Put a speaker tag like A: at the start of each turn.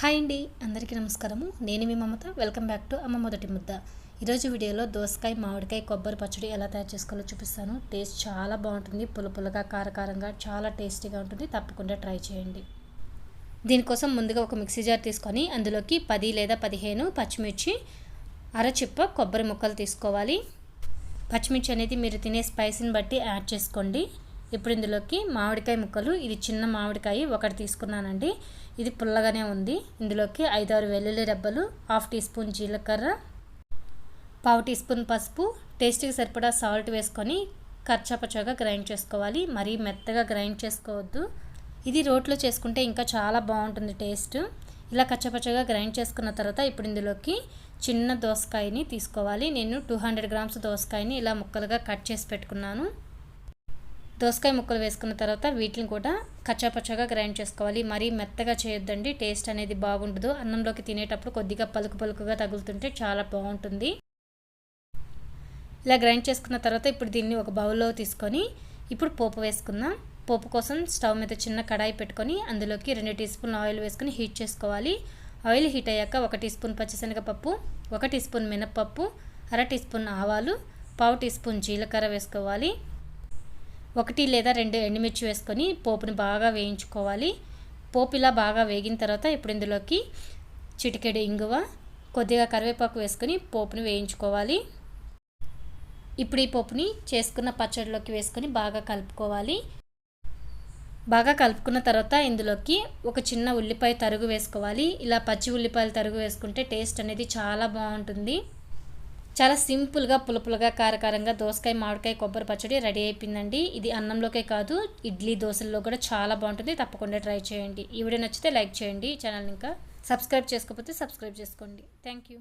A: Hi అండి అందరికీ నమస్కారము. నేను మీ మమత. వెల్కమ్ బ్యాక్ టు అమ్మ మొదటి ముద్ద. ఈరోజు వీడియోలో దోసకాయ మామిడికాయ కొబ్బరి పచ్చడి ఎలా తయారు చేసుకోవాలో చూపిస్తాను. టేస్ట్ చాలా బాగుంటుంది పుల్ల పుల్లగా కారకారంగా చాలా టేస్టీగా ఉంటుంది. తప్పకుండా ట్రై చేయండి. దీనికోసం ముందుగా ఒక మిక్సీ జార్ తీసుకొని అందులోకి పది లేదా పదిహేను పచ్చిమిర్చి అరచిప్ప కొబ్బరి ముక్కలు తీసుకోవాలి. పచ్చిమిర్చి అనేది మీరు తినే స్పైసీని బట్టి యాడ్ చేసుకోండి. ఇప్పుడు ఇందులోకి మామిడికాయ ముక్కలు. ఇది చిన్న మామిడికాయ ఒకటి తీసుకున్నానండి. ఇది పుల్లగానే ఉంది. ఇందులోకి ఐదారు వెల్లుల్లి రెబ్బలు హాఫ్ టీ స్పూన్ జీలకర్ర పావు టీ స్పూన్ పసుపు. టేస్ట్కి సరిపడా సాల్ట్ వేసుకొని కచ్చాపచ్చాగా గ్రైండ్ చేసుకోవాలి. మరీ మెత్తగా గ్రైండ్ చేసుకోవద్దు. ఇది రోట్లో చేసుకుంటే ఇంకా చాలా బాగుంటుంది టేస్ట్. ఇలా కచ్చపచ్చగా గ్రైండ్ చేసుకున్న తర్వాత ఇప్పుడు ఇందులోకి చిన్న దోసకాయని తీసుకోవాలి. నేను టూ హండ్రెడ్ గ్రామ్స్ దోసకాయని ఇలా ముక్కలుగా కట్ చేసి పెట్టుకున్నాను. దోసకాయ ముక్కలు వేసుకున్న తర్వాత వీటిని కూడా కచ్చాపచ్చాగా గ్రైండ్ చేసుకోవాలి. మరీ మెత్తగా చేయొద్దండి. టేస్ట్ అనేది బాగుండదు. అన్నంలోకి తినేటప్పుడు కొద్దిగా పలుకు పలుకుగా తగులుతుంటే చాలా బాగుంటుంది. ఇలా గ్రైండ్ చేసుకున్న తర్వాత ఇప్పుడు దీన్ని ఒక బౌల్లో తీసుకొని ఇప్పుడు పోపు వేసుకుందాం. పోపు కోసం స్టవ్ మీద చిన్న కడాయి పెట్టుకొని అందులోకి రెండు టీ స్పూన్ ఆయిల్ వేసుకొని హీట్ చేసుకోవాలి. ఆయిల్ హీట్ అయ్యాక ఒక టీ స్పూన్ పచ్చిశనగపప్పు ఒక టీ స్పూన్ మినప్పప్పు అర టీ స్పూన్ ఆవాలు పావు టీ స్పూన్ జీలకర్ర వేసుకోవాలి. ఒకటి లేదా రెండు ఎండుమిర్చి వేసుకొని పోపుని బాగా వేయించుకోవాలి. పోపు ఇలా బాగా వేగిన తర్వాత ఇప్పుడు ఇందులోకి చిటికెడు ఇంగువ కొద్దిగా కరివేపాకు వేసుకొని పోపుని వేయించుకోవాలి. ఇప్పుడు ఈ పోపుని చేసుకున్న పచ్చడిలోకి వేసుకొని బాగా కలుపుకోవాలి. బాగా కలుపుకున్న తర్వాత ఇందులోకి ఒక చిన్న ఉల్లిపాయ తరుగు వేసుకోవాలి. ఇలా పచ్చి ఉల్లిపాయలు తరుగు వేసుకుంటే టేస్ట్ అనేది చాలా బాగుంటుంది. చాలా సింపుల్గా పులుపులుగా కారకారంగా దోసకాయ మామిడికాయ కొబ్బరి పచ్చడి రెడీ అయిపోయిందండి. ఇది అన్నంలోకే కాదు ఇడ్లీ దోశల్లో కూడా చాలా బాగుంటుంది. తప్పకుండా ట్రై చేయండి. ఈ వీడియో నచ్చితే లైక్ చేయండి ఛానల్ ఇంకా సబ్స్క్రైబ్ చేసుకోకపోతే సబ్స్క్రైబ్ చేసుకోండి. Thank you